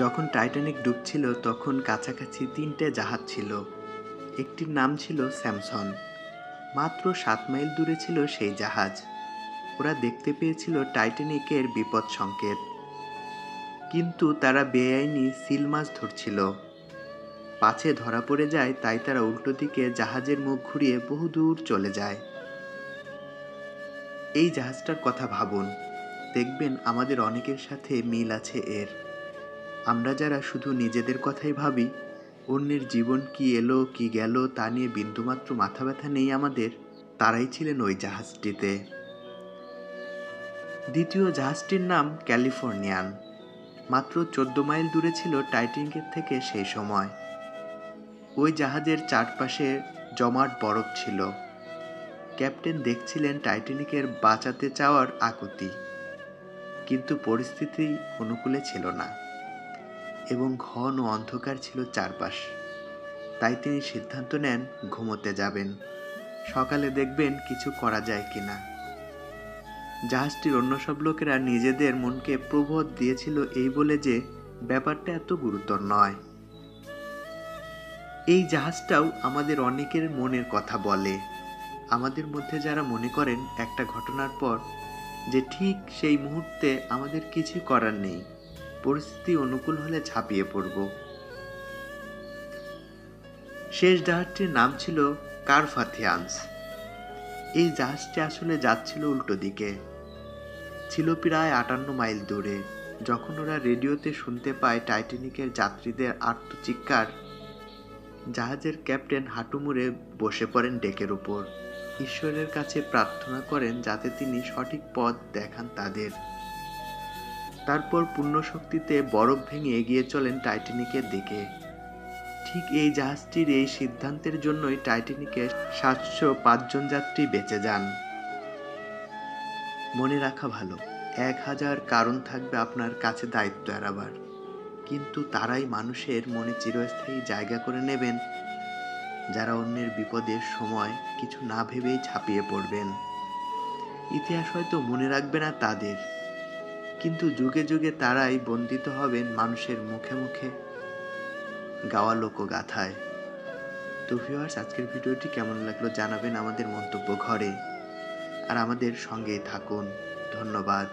যখন টাইটানিক ডুবছিল, তখন কাছাকাছি তিনটে জাহাজ ছিল। একটির নাম ছিল স্যামসন। মাত্র সাত মাইল দূরে ছিল সেই জাহাজ। ওরা দেখতে পেয়েছিল টাইটানিকের বিপদ সংকেত। কিন্তু তারা বেআইনি সিল মাছ ধরছিল। পাছে ধরা পড়ে যায়, তাই তারা উল্টো দিকে জাহাজের মুখ ঘুরিয়ে বহু দূর চলে যায়। এই জাহাজটার কথা ভাবুন। দেখবেন আমাদের অনেকের সাথে মিল আছে এর। আমরা যারা শুধু নিজেদের কথাই ভাবি, অন্যের জীবন কি এলো, কি গেল, তা নিয়ে বিন্দুমাত্র মাথা ব্যথা নেই আমাদের, তারাই ছিলেন ওই জাহাজটিতে। দ্বিতীয় জাহাজটির নাম ক্যালিফোর্নিয়ান। মাত্র চোদ্দ মাইল দূরে ছিল টাইটানিকের থেকে সেই সময়। ওই জাহাজের চারপাশে জমাট বরফ ছিল। ক্যাপ্টেন দেখছিলেন টাইটানিকের বাঁচাতে চাওয়ার আকুতি। কিন্তু পরিস্থিতি অনুকূলে ছিল না। এবং ঘন অন্ধকার ছিল চারপাশ। তাই তিনি সিদ্ধান্ত নেন ঘুমোতে যাবেন। সকালে দেখবেন কিছু করা যায় কি না জাহাজটির অন্য সব লোকেরা নিজেদের মনকে প্রবোধ দিয়েছিল এই বলে যে, ব্যাপারটা এত গুরুতর নয়। এই জাহাজটাও আমাদের অনেকের মনের কথা বলে। আমাদের মধ্যে যারা মনে করেন একটা ঘটনার পর, যে ঠিক সেই মুহূর্তে আমাদের কিছু করার নেই। পরিস্থিতি অনুকূল হলে ঝাঁপিয়ে পড়ব। শেষ জাহাজটির নাম ছিল কারফাথিয়ান্স। এই জাহাজটি আসলে যাচ্ছিল উল্টো দিকে। ছিল প্রায় আটান্ন মাইল দূরে। যখন ওরা রেডিওতে শুনতে পায় টাইটানিকের যাত্রীদের আত্মচিৎকার, জাহাজের ক্যাপ্টেন হাঁটু মুড়ে বসে পড়েন ডেকের উপর। ঈশ্বরের কাছে প্রার্থনা করেন যাতে তিনি সঠিক পথ দেখান তাদের। তারপর পূর্ণ শক্তিতে বরফ ভেঙে এগিয়ে চলেন টাইটানিকের দিকে। ঠিক এই জাহাজটির এই সিদ্ধান্তের জন্যই টাইটানিকে সাতশো পাঁচজন যাত্রী বেঁচে যান। মনে রাখা ভালো, এক হাজার কারণ থাকবে আপনার কাছে দায়িত্ব এড়াবার। কিন্তু তারাই মানুষের মনে চিরস্থায়ী জায়গা করে নেবেন, যারা অন্যের বিপদের সময় কিছু না ভেবেই ছাপিয়ে পড়বেন। ইতিহাস হয়তো মনে রাখবে না তাদের। কিন্তু যুগে যুগে তারাই বন্দিত হবেন মানুষের মুখে মুখে। গাওয়া লোকগাথায় তো ভিউয়ার্স আজকের ভিডিওটি কেমন লাগল জানাবেন আমাদের মন্তব্য ঘরে। আর আমাদের সঙ্গে থাকুন। ধন্যবাদ।